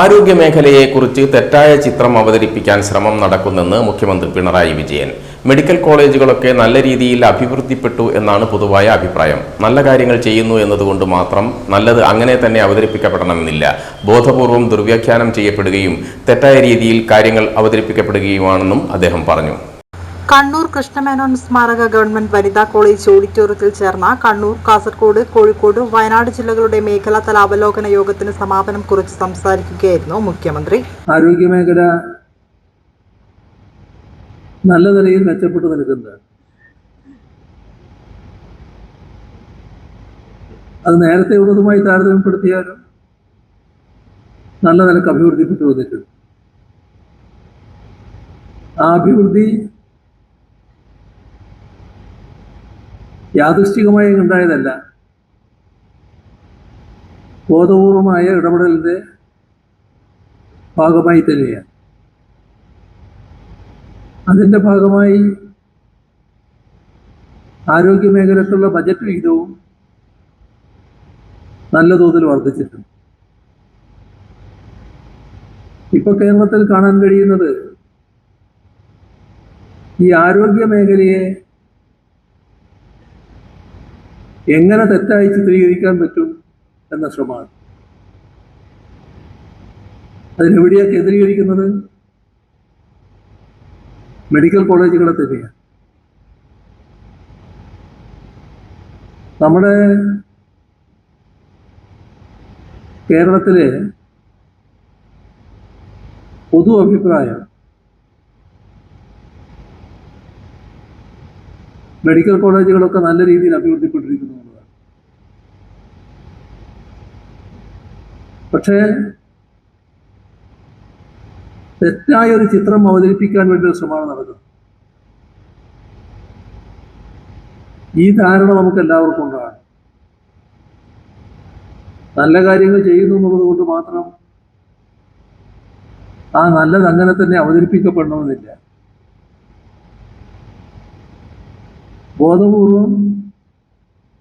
ആരോഗ്യമേഖലയെക്കുറിച്ച് തെറ്റായ ചിത്രം അവതരിപ്പിക്കാൻ ശ്രമം നടക്കുന്നെന്ന് മുഖ്യമന്ത്രി പിണറായി വിജയൻ. മെഡിക്കൽ കോളേജുകളൊക്കെ നല്ല രീതിയിൽ അഭിവൃദ്ധിപ്പെട്ടു എന്നാണ് പൊതുവായ അഭിപ്രായം. നല്ല കാര്യങ്ങൾ ചെയ്യുന്നു എന്നതുകൊണ്ട് മാത്രം നല്ലത് അങ്ങനെ തന്നെ അവതരിപ്പിക്കപ്പെടണമെന്നില്ല. ബോധപൂർവം ദുർവ്യാഖ്യാനം ചെയ്യപ്പെടുകയും തെറ്റായ രീതിയിൽ കാര്യങ്ങൾ അവതരിപ്പിക്കപ്പെടുകയുമാണെന്നും അദ്ദേഹം പറഞ്ഞു. കണ്ണൂർ കൃഷ്ണമേനോൻ സ്മാരക ഗവൺമെന്റ് വനിതാ കോളേജ് ഓഡിറ്റോറിയത്തിൽ ചേർന്ന കണ്ണൂർ കാസർഗോഡ് കോഴിക്കോട് വയനാട് ജില്ലകളുടെ മേഖലാതല അവലോകന യോഗത്തിന് സമാപനം കുറിച്ച് സംസാരിക്കുകയായിരുന്നു മുഖ്യമന്ത്രി. ആരോഗ്യ മേഖല നല്ല നിലയിൽ മെച്ചപ്പെട്ടു നിൽക്കുന്നത് അത് നേരത്തെ ഉള്ളതുമായി താരതമ്യപ്പെടുത്തിയാലും നല്ല നിലയ്ക്ക് അഭിവൃദ്ധിപ്പെട്ടു വന്നിട്ടുണ്ട്. ആ അഭിവൃദ്ധി യാദൃശ്ചികമായി ഉണ്ടായതല്ല. ബോധപൂർവമായ ഇടപെടലിന്റെ ഭാഗമായി തന്നെയാണ്. അതിന്റെ ഭാഗമായി ആരോഗ്യ മേഖലക്കുള്ള ബജറ്റ് വിഹിതവും നല്ല തോതിൽ വർദ്ധിച്ചിട്ടുണ്ട്. ഇപ്പോൾ കേരളത്തിൽ കാണാൻ കഴിയുന്നത് ഈ ആരോഗ്യ മേഖലയെ എങ്ങനെ തെറ്റായി ചിത്രീകരിക്കാൻ പറ്റും എന്ന ശ്രമമാണ്. അതിനെവിടെയാ കേന്ദ്രീകരിക്കുന്നത് മെഡിക്കൽ കോളേജുകളെ തന്നെയാണ്. നമ്മുടെ കേരളത്തിലെ പൊതു അഭിപ്രായം മെഡിക്കൽ കോളേജുകളൊക്കെ നല്ല രീതിയിൽ അഭിവൃദ്ധിപ്പെട്ടിരിക്കുന്നു എന്നുള്ളതാണ്. പക്ഷേ തെറ്റായ ഒരു ചിത്രം അവതരിപ്പിക്കാൻ വേണ്ടി ഒരു ശ്രമമാണ് നടക്കുന്നത്. ഈ ധാരണ നമുക്ക് എല്ലാവർക്കും ഉണ്ടാകണം. നല്ല കാര്യങ്ങൾ ചെയ്യുന്നു എന്നുള്ളത് കൊണ്ട് മാത്രം ആ നല്ലത് അങ്ങനെ തന്നെ അവതരിപ്പിക്കപ്പെടണമെന്നില്ല. ബോധപൂർവം